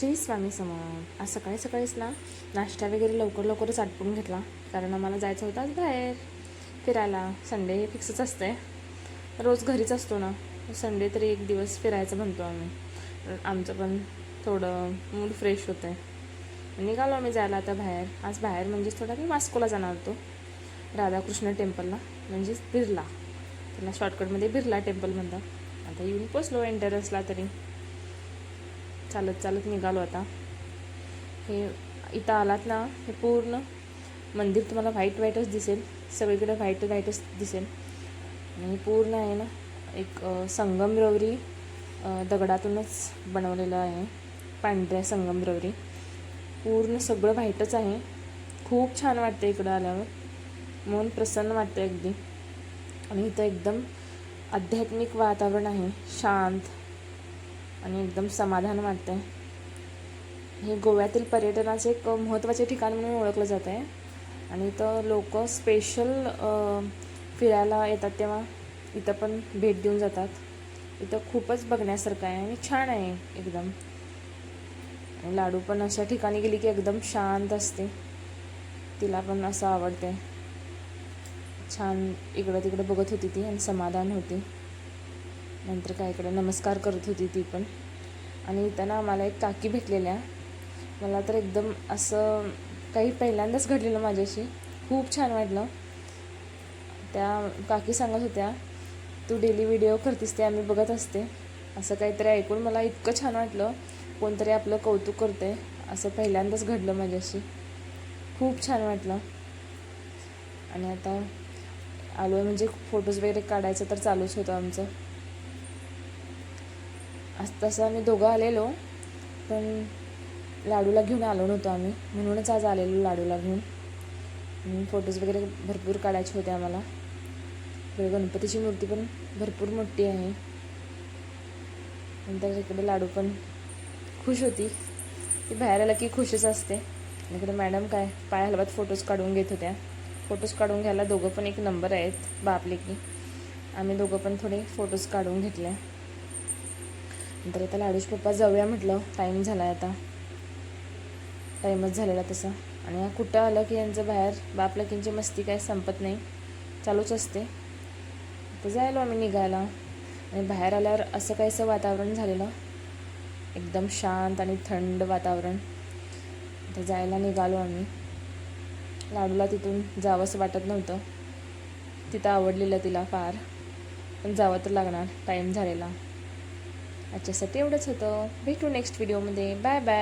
श्री स्वामी समर्थ आज सकाळी सकाळीच ना नाश्ता वगैरे लवकर लवकरच आटपून घेतला. कारण आम्हाला जायचं होतं आज बाहेर फिरायला. संडे हे फिक्सच असते रोज घरीच असतो ना. संडे तरी एक दिवस फिरायचं म्हणतो आम्ही. आमचं पण थोडं मूड फ्रेश होतं आहे निघालो आम्ही जायला आता बाहेर. आज बाहेर म्हणजेच थोडा मी वास्कोला जाणार होतो. राधाकृष्ण टेम्पलला म्हणजेच बिर्ला. त्याला शॉर्टकटमध्ये बिर्ला टेम्पल म्हणतात. आता येऊन पोचलो एंटरन्सला तरी. चालत चालत निघालो आता. हे इथं आलात ना हे पूर्ण मंदिर तुम्हाला व्हाईट व्हाईटच दिसेल सगळीकडे व्हाईट व्हाईटच दिसेल. आणि पूर्ण आहे ना एक संगमरवरी दगडातूनच बनवलेलं आहे पांढऱ्या संगमरवरी पूर्ण सगळं व्हाईटच आहे. खूप छान वाटतं इकडं आल्यावर. मन प्रसन्न वाटतं अगदी. आणि इथं एकदम आध्यात्मिक वातावरण आहे शांत आणि एकदम समाधान वाटतं आहे हे गोव्यातील पर्यटनाचे एक महत्त्वाचे ठिकाण म्हणून ओळखलं जात आहे. आणि इथं लोक स्पेशल फिरायला येतात तेव्हा इथं पण भेट देऊन जातात. इथं खूपच बघण्यासारखं आहे आणि छान आहे एकदम. आणि लाडू पण अशा ठिकाणी गेली की एकदम शांत असते. तिला पण असं आवडते छान इकडं तिकडं बघत होती ती आणि समाधान होती. नंतर काय इकडं नमस्कार करत होती ती पण. आणि इथं ना आम्हाला एक काकी भेटलेल्या. मला तर एकदम असं काही पहिल्यांदाच घडलेलं माझ्याशी. खूप छान वाटलं. त्या काकी सांगत होत्या तू डेली व्हिडिओ करतेस ते आम्ही बघत असते. असं काहीतरी ऐकून मला इतकं छान वाटलं. कोणतरी आपलं कौतुक करते असं पहिल्यांदाच घडलं माझ्याशी. खूप छान वाटलं. आणि आता आलो आहे म्हणजे फोटोज वगैरे काढायचं तर चालूच होतं आमचं. असं तसं आम्ही दोघं आलेलो पण लाडूला घेऊन आलो नव्हतो आम्ही. म्हणूनच आज आलेलो लाडूला घेऊन. फोटोज वगैरे भरपूर काढायचे होते आम्हाला. गणपतीची मूर्ती पण भरपूर मोठी आहे. नंतर इकडे लाडू पण खुश होती. ती बाहेर आला की खुशच असते. इकडे मॅडम काय पाय हलवत फोटोज काढून घेत होत्या. फोटोज काढून घ्यायला दोघं पण एक नंबर आहेत बापले की. आम्ही दोघं पण थोडे फोटोज काढून घेतल्या. नंतर आता लाडूश पप्पा जाऊया म्हटलं. टाईम झाला आहे आता टाईमच झालेला तसा. आणि हा कुठं आलं की यांचं बाहेर? बापलकींची मस्ती काय संपत नाही. चालूच असते. तर जायलो आम्ही निघायला. आणि बाहेर आल्यावर असं काहीसं वातावरण झालेलं. एकदम शांत आणि थंड वातावरण. तर जायला निघालो आम्ही. लाडूला तिथून जावंसं वाटत नव्हतं. तिथं आवडलेलं तिला फार. पण जावं तर लागणार. टाईम झालेला. आजच्यासाठी एवढंच होतं. भेटू नेक्स्ट व्हिडिओमध्ये बाय बाय